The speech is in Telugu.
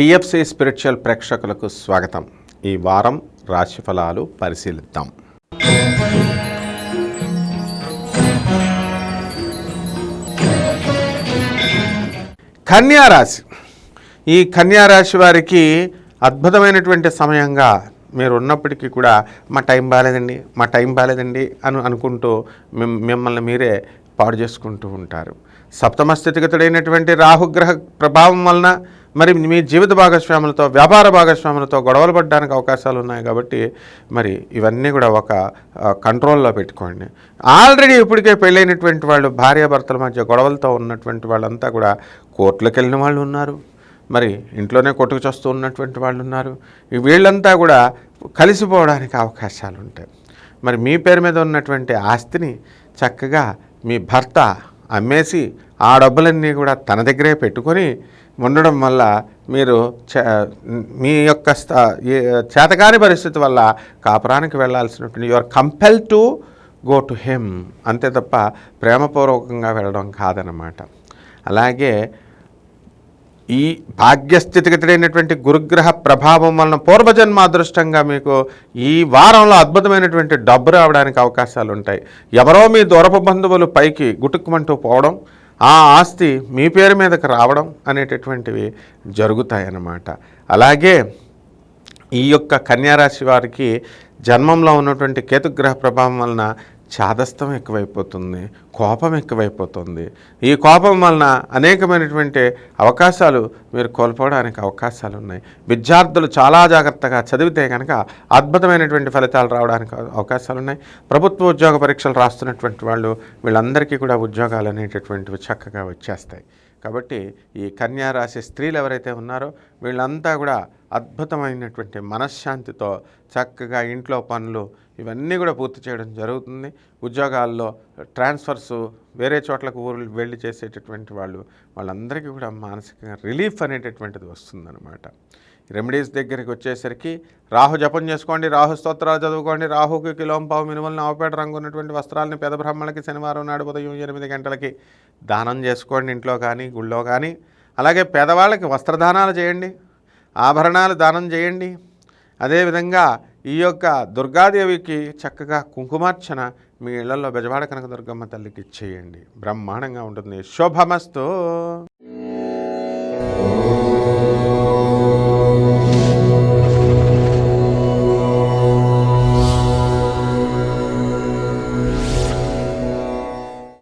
టిఎఫ్సి స్పిరిచువల్ ప్రేక్షకులకు స్వాగతం. ఈ వారం రాశిఫలాలు పరిశీలిద్దాం. కన్యారాశి. ఈ కన్యారాశి వారికి అద్భుతమైనటువంటి సమయంగా మీరు ఉన్నప్పటికీ కూడా మా టైం బాగాలేదండి మా టైం బాగాలేదండి అని అనుకుంటూ మిమ్మల్ని మీరే పాడు చేసుకుంటూ ఉంటారు. సప్తమ స్థితిగతుడైనటువంటి రాహుగ్రహ ప్రభావం వలన మరి మీ జీవిత భాగస్వాములతో వ్యాపార భాగస్వాములతో గొడవలు పడడానికి అవకాశాలు ఉన్నాయి కాబట్టి మరి ఇవన్నీ కూడా ఒక కంట్రోల్లో పెట్టుకోండి. ఆల్రెడీ ఇప్పటికే పెళ్ళైనటువంటి వాళ్ళు భార్యాభర్తల మధ్య గొడవలతో ఉన్నటువంటి వాళ్ళంతా కూడా కోర్టులకు వెళ్ళిన వాళ్ళు ఉన్నారు. మరి ఇంట్లోనే కొట్టుకు చస్తూ ఉన్నటువంటి వాళ్ళు ఉన్నారు. వీళ్ళంతా కూడా కలిసిపోవడానికి అవకాశాలు ఉంటాయి. మరి మీ పేరు మీద ఉన్నటువంటి ఆస్తిని చక్కగా మీ భర్త అమ్మేసి ఆ డబ్బులన్నీ కూడా తన దగ్గరే పెట్టుకొని ఉండడం వల్ల మీరు మీ యొక్క చేతకాని పరిస్థితి వల్ల కాపురానికి వెళ్ళాల్సినటువంటి your compel to go to him అంతే తప్ప ప్రేమపూర్వకంగా వెళ్ళడం కాదనమాట అలాగే ఈ భాగ్యస్థితిగతుడైనటువంటి గురుగ్రహ ప్రభావం వలన పూర్వజన్మ అదృష్టంగా మీకు ఈ వారంలో అద్భుతమైనటువంటి డబ్బు రావడానికి అవకాశాలు ఉంటాయి. ఎవరో మీ దూరపు బంధువులు పైకి గుటుక్కుమంటూ పోవడం ఆ ఆస్తి మీ పేరు మీదకి రావడం అనేటటువంటివి జరుగుతాయన్నమాట. అలాగే ఈ యొక్క కన్యారాశి వారికి జన్మంలో ఉన్నటువంటి కేతుగ్రహ ప్రభావం వలన చాదస్తం ఎక్కువైపోతుంది కోపం ఎక్కువైపోతుంది. ఈ కోపం వలన అనేకమైనటువంటి అవకాశాలు మీరు కోల్పోవడానికి అవకాశాలు ఉన్నాయి. విద్యార్థులు చాలా జాగ్రత్తగా చదివితే కనుక అద్భుతమైనటువంటి ఫలితాలు రావడానికి అవకాశాలు ఉన్నాయి. ప్రభుత్వ ఉద్యోగ పరీక్షలు రాస్తున్నటువంటి వాళ్ళు వీళ్ళందరికీ కూడా ఉద్యోగాలు అనేటటువంటివి చక్కగా వచ్చేస్తాయి. కాబట్టి ఈ కన్యా రాశి స్త్రీలు ఎవరైతే ఉన్నారో వీళ్ళంతా కూడా అద్భుతమైనటువంటి మనశ్శాంతితో చక్కగా ఇంట్లో పనులు ఇవన్నీ కూడా పూర్తి చేయడం జరుగుతుంది. ఉద్యోగాల్లో ట్రాన్స్ఫర్స్ వేరే చోట్లకు ఊరు వెళ్ళి చేసేటటువంటి వాళ్ళు వాళ్ళందరికీ కూడా మానసికంగా రిలీఫ్ అనేటటువంటిది వస్తుందన్నమాట. రెమెడీస్ దగ్గరికి వచ్చేసరికి రాహు జపం చేసుకోండి రాహు స్తోత్రాలు చదువుకోండి రాహుకి కిలోం పావు మినుమల్ని ఆవుపేట రంగు ఉన్నటువంటి వస్త్రాలని పెద బ్రహ్మణకి శనివారం నాడు ఉదయం ఎనిమిది గంటలకి దానం చేసుకోండి ఇంట్లో కానీ గుళ్ళో కానీ. అలాగే పేదవాళ్ళకి వస్త్రదానాలు చేయండి ఆభరణాలు దానం చేయండి. అదేవిధంగా ఈ యొక్క దుర్గాదేవికి చక్కగా కుంకుమార్చన మీ ఇళ్ళలో బెజవాడ కనక దుర్గమ్మ తల్లికి చేయండి. బ్రహ్మాండంగా ఉంటుంది. శుభమస్తు.